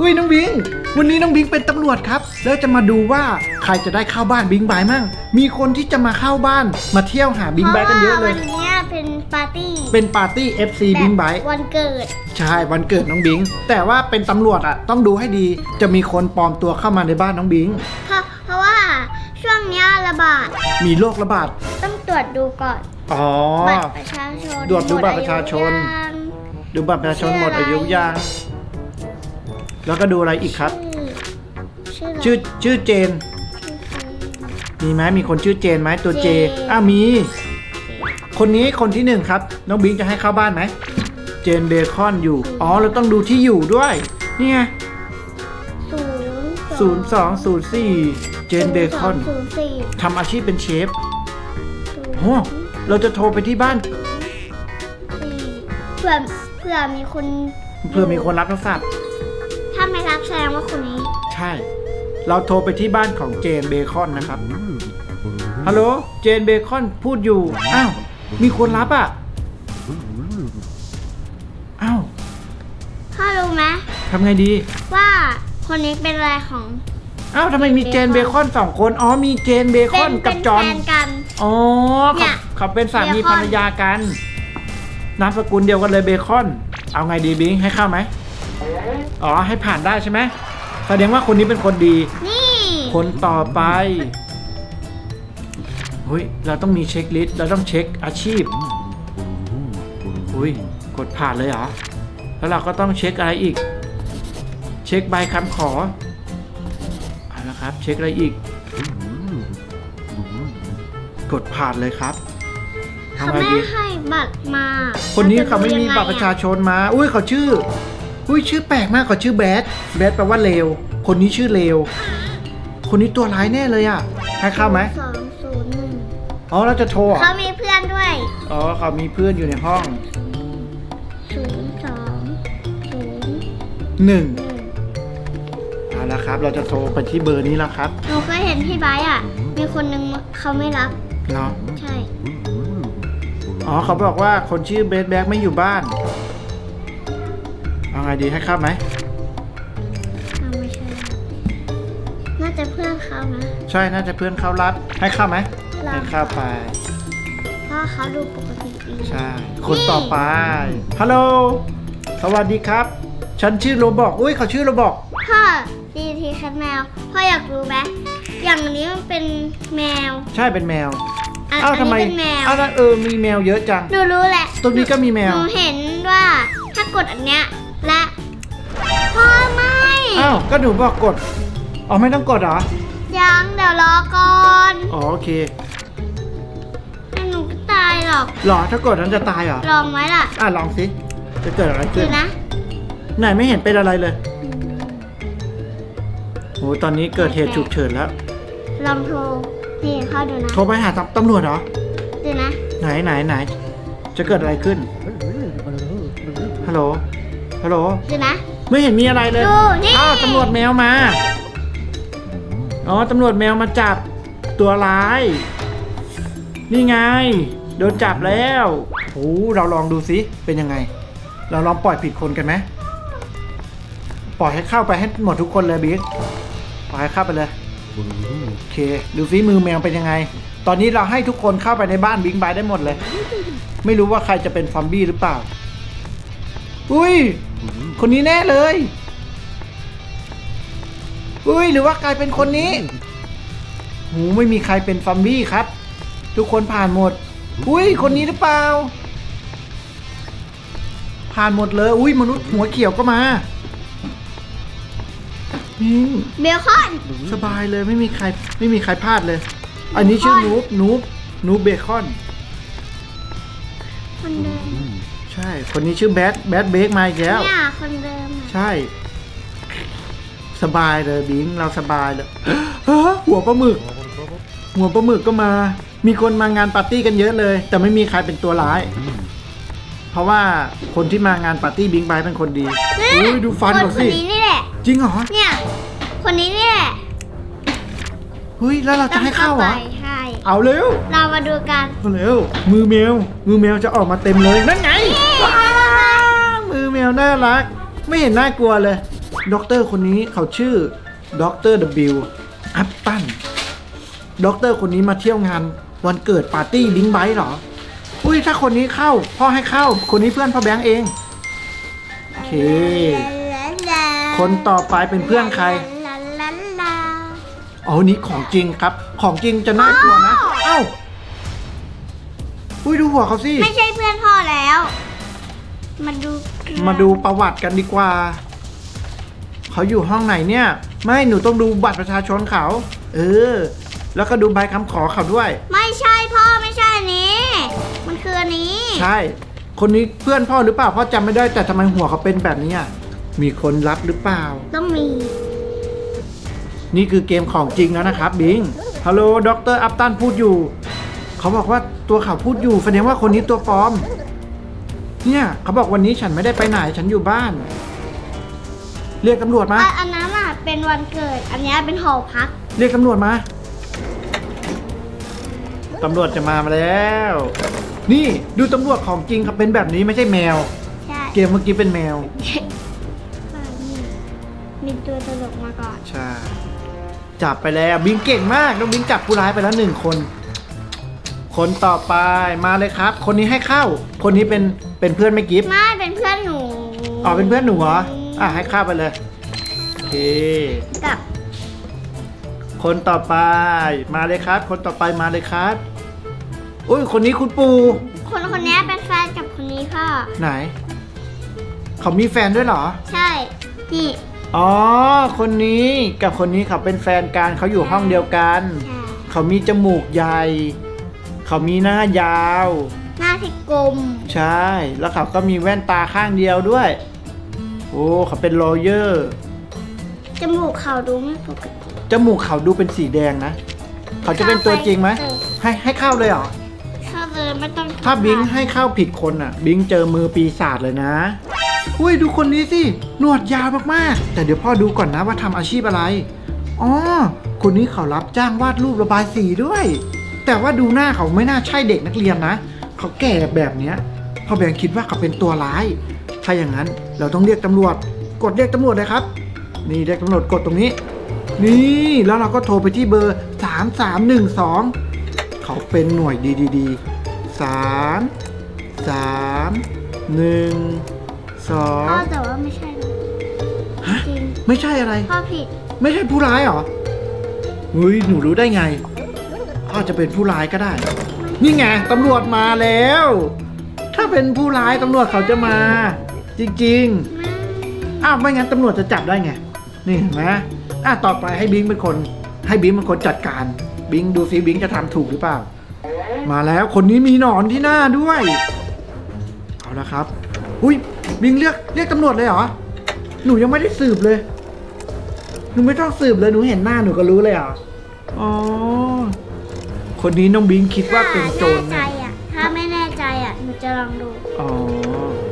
อุ้ยน้องบิง วันนี้น้องบิงเป็นตำรวจครับ แล้วจะมาดูว่าใครจะได้เข้าบ้านบิงบายมั่ง มีคนที่จะมาเข้าบ้านมาเที่ยวหาบิงบายกันเยอะเลย พราว่าวันเนี้ยเป็นปาร์ตี้เป็นปาร์ตี้ FC บิงบายแบบวันเกิด ใช่วันเกิดน้องบิง แต่ว่าเป็นตำรวจอะต้องดูให้ดี จะมีคนปลอมตัวเข้ามาในบ้านน้องบิง เพราะเพราะว่าช่วงเนี้ยระบาดมีโรคระบาด ต้องตรวจดูก่อนอ๋อ บัตรประชาชนตรวจดูบัตรประชาชน หมดอายุยังดูบัตรประชาชนหมดอายุยัง แล้วก็ดูอะไรอีกครับชื่อชื่อ ชื่อเจน มีไหมมีคนชื่อเจนไหมตัวเจเจอ้าวมี คนนี้คนที่หนึ่งครับ น้องบิงจะให้เข้าบ้านไหม เจนเบคอนอยู่ อ๋อ เราต้องดูที่อยู่ด้วย นี่ไงศูนย์ศูนย์สองศูนย์สี่เจนเบคอนศูนย์สี่ทำอาชีพเป็นเชฟศูนย์โอ้เราจะโทรไปที่บ้านสี่เผื่อเผื่อมีคนเพื่อมีคนรับโทรศัพท์ ถ้าไม่รับแสดงว่าคนนี้ ใช่ เราโทรไปที่บ้านของเจนเบคอนนะครับฮัลโหลเจนเบคอนพูดอยู่อ้าวมีคนรับอะอ้าวพ่อรู้ไหมทำไงดีว่าคนนี้เป็นอะไรของอ้าวทำไมมีเจนเบคอนสองคนอ๋อมีเจนเบคเป็อนนกับเป็นจอแฟห์นนกัน อ๋อเนี่เขาย เขาเป็นสามีเบคอนภรรยากันนามสกุลเดียวกันเลยเบคอน เอาไงดีบิงให้เข้าไหม อ๋อให้ผ่านได้ใช่ไหมแสดงว่าคนนี้เป็นคนดี นี่คนต่อไปเฮ้ยเราต้องมีเช็คลิสต์เราต้องเช็คอาชีพอุ้ยกดผ่านเลยเหรอแล้วเราก็ต้องเช็คอะไรอีก เช็คใบคำขอเอาละครับ เช็คอะไรอีก กดผ่านเลยครับเขาทำไงไม่ดีให้บัตรมาคนนี้จะเขาไม่มียังงบัตรประชาอชนมา อุ้ยเขาชื่อ อุ้ยชื่อแปลกมากเขาชื่อแบดแบดแปลว่าเลว คนนี้ชื่อเลว คนนี้ตัวร้ายแน่เลยอะ ให้เข้าไหมสองศูนย์หนึ่งอ๋อเราจะโทรเหรอเขามีเพื่อนด้วยอ๋อเขามีเพื่อนอยู่ในห้องศูนย์สองศูนย์หนึ่งหนึ่งเอาละครับ เราจะโทรไปที่เบอร์นี้แล้วครับหนูเคยเห็นพี่ไบร์ทอะ มีคนนึงเขาไม่รับ เนาะใช่ อ๋อเขาบอกว่าคนชื่อเบสแบ็กไม่อยู่บ้าน เอาไงดีให้เข้าไหมอ้าวไม่ใช่ น่าจะเพื่อนเขานะ ใช่น่าจะเพื่อนเขารับให้เข้าไหมรับ ให้เข้าไป เพราะเขาดูปกติดีใช่ คนต่อไป ฮัลโหล สวัสดีครับ ฉันชื่อโรบอกอุ้ยเขาชื่อโรบอก พ่อดีทีแคทแมว พ่ออยากรู้ไหมอย่างนี้มันเป็นแมวใช่เป็นแมวอันอ้าวอันทำไมนี้เป็นแมว อ้าวแล้วเออ มีแมวเยอะจัง หนูรู้แหละตรงนี้ก็มีแมว หนูเห็นว่าถ้ากดอันเนี้ยและพ่อไม่อ้าวก็หนูบอกกดอ๋อไม่ต้องกดเหรอยังเดี๋ยวรอก่อนอ๋อโอเคหนูก็ตายหรอก หรอถ้ากดนั้นจะตายเหรอลองไว้ล่ะอะลองสิจะเกิดอะไรดูขึ้นนะไหนไม่เห็นเป็นอะไรเลยโหตอนนี้เกิดเหตุฉุกเฉินแล้วลองโทรนี่เข้าดูนะโทรไปหาตำรวจเหรอดูนะไหนไหนไหนจะเกิดอะไรขึ้นฮัลโหลฮัลโหลดูนะ ไม่เห็นมีอะไรเลยดูนี่ อ้าวตำรวจแมวมา อ๋อตำรวจแมวมาจับตัวร้าย นี่ไง โดนจับแล้วโอ้เราลองดูสิเป็นยังไง เราลองปล่อยผิดคนกันไหมปล่อยให้เข้าไปให้หมดทุกคนเลยบิ๊กปล่อยให้เข้าไปเลย โอเค ดูซิมือแมวเป็นยังไง ตอนนี้เราให้ทุกคนเข้าไปในบ้านบิ๊กไบได้หมดเลย ไม่รู้ว่าใครจะเป็นซอมบี้หรือเปล่า อุ้ย คนนี้แน่เลยอุ้ยหรือว่ากลายเป็นคนนี้หูไม่มีใครเป็นซอมบี้ครับ ทุกคนผ่านหมด อุ้ยคนนี้หรือเปล่า ผ่านหมดเลย อุ้ยมนุษย์หัวเขียวก็มาอืมเบลคอน สบายเลยไม่มีใครไม่มีใครพลาดเลย อันนี้ชื่อนูบนูบนูบเบคอนคนเดิม ใช่ คนนี้ชื่อแบทแบทเบคมาอีกแล้ว เนี่ยคนเดิมอะใช่ สบายเลยบิงเราสบายเลยฮะหัวปลาหมึก หัวปลาหมึกก็มา มีคนมางานปาร์ตี้กันเยอะเลย แต่ไม่มีใครเป็นตัวร้าย เพราะว่าคนที่มางานปาร์ตี้บิงไบเป็นคนดีอุ้ยดูฟันคนเขาคสินนี้นี่แหละ จริงเหรอเนี่ย คนนี้นี่แหละเฮ้ยแล้วเราจะให้เข้าเหรอ ต้องไปใช่ เอาเร็ว เรามาดูกันเอาเร็ว มือแมว มือแมวจะออกมาเต็มเลย นั่นไงว้าวมือแมวน่ารัก ไม่เห็นน่ากลัวเลย ด็อกเตอร์คนนี้เขาชื่อด็อกเตอร์ W อัปตัน ด็อกเตอร์คนนี้มาเที่ยวงานวันเกิดปาร์ตี้บิงไบท์เหรอ อุ้ยถ้าคนนี้เข้า พ่อให้เข้า คนนี้เพื่อนพ่อแบงค์เอง โอเค คนต่อไปเป็นเพื่อนใคร ลาลาลาอ๋อนี่ของจริงครับ ของจริงจะน่ากลัวนะ เอ้า อุ้ยดูหัวเขาสิ ไม่ใช่เพื่อนพ่อแล้ว มาดูมาดูประวัติกันดีกว่า เขาอยู่ห้องไหนเนี่ย ไม่หนูต้องดูบัตรประชาชนเขา เออ แล้วก็ดูใบคำขอเขาด้วย ไม่ใช่พ่อไม่ใช่อันนี้ มันคืออันนี้ ใช่ คนนี้เพื่อนพ่อหรือเปล่าพ่อจำไม่ได้แต่ทำไมหัวเขาเป็นแบบนี้อะมีคนรับหรือเปล่า ต้องมี นี่คือเกมของจริงแล้วนะครับบิง ฮัลโหลด็อกเตอร์อัปตันพูดอยู่ เขาบอกว่าตัวเขาพูดอยู่แสดงว่าคนนี้ตัวปลอม เนี่ยเขาบอกวันนี้ฉันไม่ได้ไปไหนฉันอยู่บ้าน เรียกตำรวจมาอะอันนั้นอะเป็นวันเกิด อันเนี้ยเป็นหอพัก เรียกตำรวจมาตำรวจจะมาแล้ว นี่ดูตำรวจของจริงครับเป็นแบบนี้ไม่ใช่แมว ใช่เกมเมื่อกี้เป็นแมวอะนี่มีตัวตลกมาก่อน ใช่ จับไปแล้วบิงเก่งมากน้องบิงจับผู้ร้ายไปแล้วหนึ่งคน คนต่อไปมาเลยครับ คนนี้ให้เข้า คนนี้เป็นเป็นเพื่อนไม่กิฟต์ไม่เป็นเพื่อนหนูอ๋อเป็นเพื่อนหนูเหรออะให้เข้าไปเลยโอเค กับคนต่อไปมาเลยครับ คนต่อไปมาเลยครับอุ้ยคนนี้คุณปู่คนคนเนี้ยเป็นแฟนกับคนนี้พ่อไหน เขามีแฟนด้วยเหรอ ใช่นี่ อ๋อ คนนี้กับคนนี้เขาเป็นแฟนกันเขาอยู่ห้องเดียวกันใช่เขามีจมูกใหญ่ เขามีหน้ายาว หน้าที่กลม ใช่ แล้วเขาก็มีแว่นตาข้างเดียวด้วย โอ้เขาเป็นโรเยอร์ จมูกเขาดูไม่ปกติจมูกเขาดูเป็นสีแดงนะ เขาจะเป็นตัวจริงไหมเออให้ให้เข้าเลยเหรอ เข้าเลยไม่ต้องถ้าบิงให้เข้าผิดคนอะ บิงเจอมือปีศาจเลยนะ อุ้ยดูคนนี้สิ หนวดยาวมากๆ แต่เดี๋ยวพ่อดูก่อนนะว่าทำอาชีพอะไร อ๋อ คนนี้เขารับจ้างวาดรูประบายสีด้วย แต่ว่าดูหน้าเขาไม่น่าใช่เด็กนักเรียนนะ เขาแก่แบบเนี้ยพ่อแบงค์คิดว่าเขาเป็นตัวร้าย ถ้าอย่างนั้นเราต้องเรียกตำรวจ กดเรียกตำรวจเลยครับ นี่เรียกตำรวจกดตรงนี้ นี่แล้วเราก็โทรไปที่เบอร์ 3312 เขาเป็นหน่วยดีดีดีสามสามหนึ่ง สอพ่องแต่ว่าไม่ใช่นะจริงไม่ใช่อะไร พ่อผิด ไม่ใช่ผู้ร้ายเหรอเฮ้ยหนูรู้ได้ไงพ่อจะเป็นผู้ร้ายก็ได้ นี่ไงตำรวจมาแล้ว ถ้าเป็นผู้ร้ายตำรวจเขาจะมา จริงๆอ้าวไม่งั้นตำรวจจะจับได้ไง นี่เห็นไหมอะต่อไปให้บิงเป็นคน ให้บิงเป็นคนจัดการ บิงดูซิบิงจะทำถูกหรือเปล่า มาแล้วคนนี้มีหนอนที่หน้าด้วย เอาละครับ อุ้ย บิงเรียกเรียกตำรวจเลยเหรอ หนูยังไม่ได้สืบเลย หนูไม่ต้องสืบเลย หนูเห็นหน้าหนูก็รู้เลยเหรอ อ๋อ คนนี้น้องบิงคิดว่าเป็นโจรแน่ใจนะอะ ถ้าไม่แน่ใจอะ หนูจะลองดู อ๋อ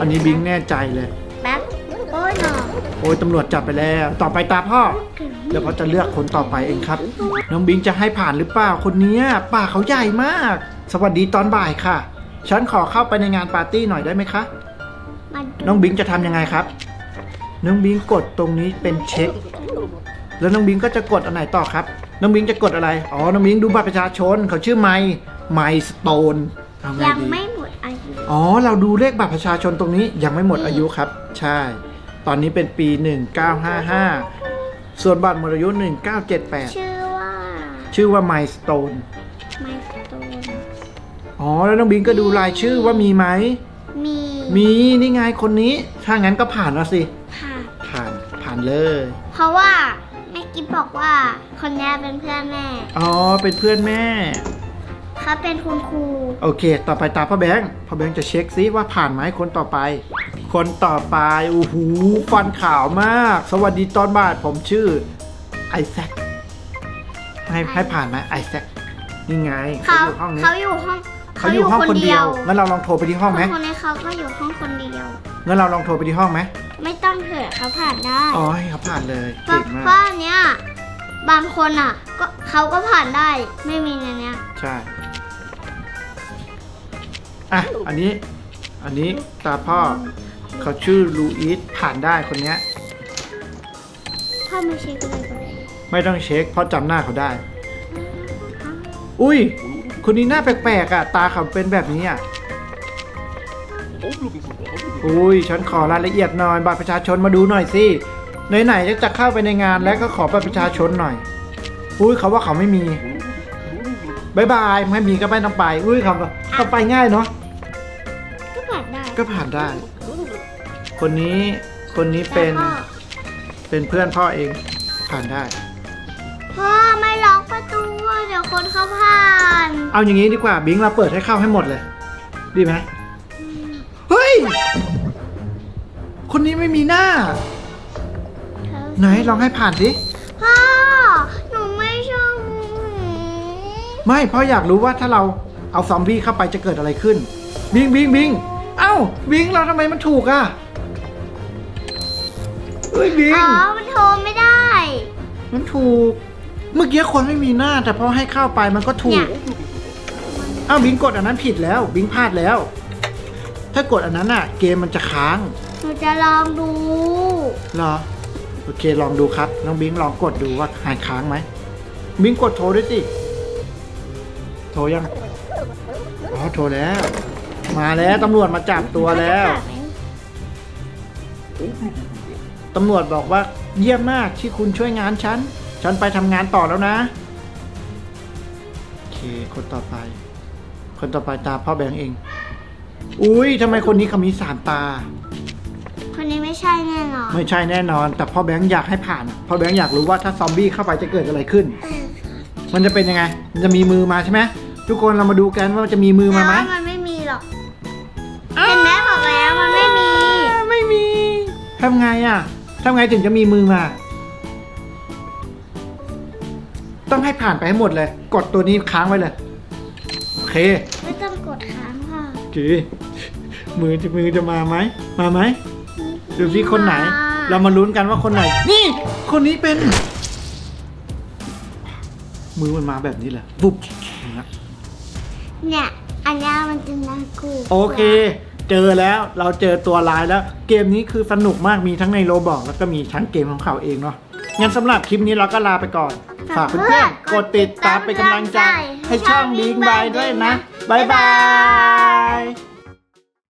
อันนี้บิงแน่ใจเลย แป๊บ โอ้ยหนอโอ้ยตำรวจจับไปแล้ว ต่อไปตาพ่อ เดี๋ยวเขาจะเลือกคนต่อไปเองครับ น้องบิงจะให้ผ่านหรือเปล่า คนเนี้ยป่ากเขาใหญ่มาก สวัสดีตอนบ่ายค่ะ ฉันขอเข้าไปในงานปาร์ตี้หน่อยได้ไหมคะ มาดูน้องบิงจะทำยังไงครับ น้องบิงกดตรงนี้เป็นเช็ค แล้วน้องบิงก็จะกดอันไหนต่อครับ น้องบิงจะกดอะไร อ๋อ น้องบิงดูบัตรประชาชนเขาชื่อไมไมสโตนทำไงยังดี ไม่หมดอายุ อ๋อ เราดูเลขบัตรประชาชนตรงนี้ยังไม่หมดอายุครับ ใช่ ตอนนี้เป็นปี 1955 ส่วนบัตรหมดอายุ 1978 ชื่อว่าชื่อว่า Milestone ไมสโตนอ๋อ แล้วน้องบิงก็ดูรายชื่อว่ามีไหม มีมีนี่ไงคนนี้ ถ้างั้นก็ผ่านแล้วสิค่ะผ่านผ่านเลย เพราะว่าแม่กิ๊บบอกว่าคนนี้เป็นเพื่อนแม่ อ๋อ เป็นเพื่อนแม่ เขาเป็นคุณครู โอเค ต่อไปตามพ่อแบงค์พ่อแบงค์จะเช็คซิว่าผ่านไหมคนต่อไป คนต่อไปโอ้โหฟันขาวมาก สวัสดีตอนบ่ายผมชื่อไอแซคให้ให้ผ่านไหมไอแซคนี่ไงเขาอยู่ห้องนี้เขาอยู่ห้อง เขาอยู่ห้องคนเดียว งั้นเราลองโทรไปที่ห้องไหมคนนี้เขาก็อยู่ห้องคนเดียว งั้นเราลองโทรไปที่ห้องไหม ไม่ต้องเถอะเขาผ่านได้อ๋อให้เขาผ่านเลยเพราะเก่งมาเพราะก อันเนี้ยบางคนอะ ก็เขาก็ผ่านได้ไม่มีในเนี้ย ใช่ อะ อันนี้ อันนี้ตาพ่อ เขาชื่อลูอิสผ่านได้คนเนี้ยพ่อไม่เช็คอะไรก็ได้ไม่ต้องเช็คเพราะจำหน้าเขาได้ อุ้ย คนนี้หน้าแปลกๆอะ ตาเขาเป็นแบบนี้อะ อุ้ยฉันขอรายละเอียดหน่อยบัตรประชาชนมาดูหน่อยสิไหนๆจะเข้าไปในงานแล้วก็ขอบัตรประชาชนหน่อย อุ้ยเขาว่าเขาไม่มีบายบายไม่มีก็ไม่ต้องไป อุ้ยเขาเขาไปง่ายเนาะก็ผ่านได้ก็ผ่านได้ คนนี้คนนี้เป็นแต่พ่อเป็นเพื่อนพ่อเองผ่านได้ คนเข้าผ่านเอาอย่างนี้ดีกว่าบิงเราเปิดให้เข้าให้หมดเลย ดีไหมเฮ้ย คนนี้ไม่มีหน้า ไหนลองให้ผ่านสิพ่อหนูไม่ชอบหมูไม่เพราะอยากรู้ว่าถ้าเราเอาซอมบี้เข้าไปจะเกิดอะไรขึ้น บิงบิงบิงเอ้าบิงเราทำไมมันถูกอะเฮ้ยบิงอ๋อมันโทรไม่ได้ มันถูก เมื่อกี้คนไม่มีหน้า แต่พอให้เข้าไปมันก็ถูเนี่กยเอ้าบิงกดอันนั้นผิดแล้ว บิงพลาดแล้ว ถ้ากดอันนั้นอะ เกมมันจะค้างหนูจะลองดู เหรอ โอเคลองดูครับ น้องบิงลองกดดูว่าหายค้างไหมบิงกดโทรด้วยสิ โทรยังอ๋อโทรแล้ว มาแล้วตำรวจมาจับตัวแล้ว ตำรวจบอกว่าเยี่ยมมากที่คุณช่วยงานฉัน ฉันไปทำงานต่อแล้วนะโอเคคนต่อไป คนต่อไปตาพ่อแบงค์เอง อุ้ยทำไมคนนี้เขามีสามตา คนนี้ไม่ใช่แน่นอน ไม่ใช่แน่นอน แต่พ่อแบงค์อยากให้ผ่านอะพ่อแบงค์อยากรู้ว่าถ้าซอมบี้เข้าไปจะเกิดอะไรขึ้น มันจะเป็นยังไง มันจะมีมือมาใช่ไหมทุกคนเรามาดูกันว่ามันจะมีมือมาไหมแต่ว่มันไม่มีหรอกเห็นไหมบอกแล้วมันไม่มีไม่มีทำไงอะทำไงถึงจะมีมือมา ต้องให้ผ่านไปให้หมดเลย กดตัวนี้ค้างไว้เลย โอเคไม่ต้องกดค้างค่ะโอเคมือจะมือจะมาไหม มาไหมดูสิคนไหน เรามาลุ้นกันว่าคนไหน นี่ คนนี้เป็น มือมันมาแบบนี้แหละบุบอย่างเงี้ยเนี่ย อันนี้มันจะน่ากลัวโอเค เจอแล้วเราเจอตัวร้ายแล้ว เกมนี้คือสนุกมากมีทั้งในโรบอกแล้วก็มีทั้งเกมของเขาเองเนาะ งั้นสำหรับคลิปนี้เราก็ลาไปก่อน ฝากเพื่อนๆกดติดตามเป็นกำลังใจ ให้ช่องบิงบายด้วยนะบายบาย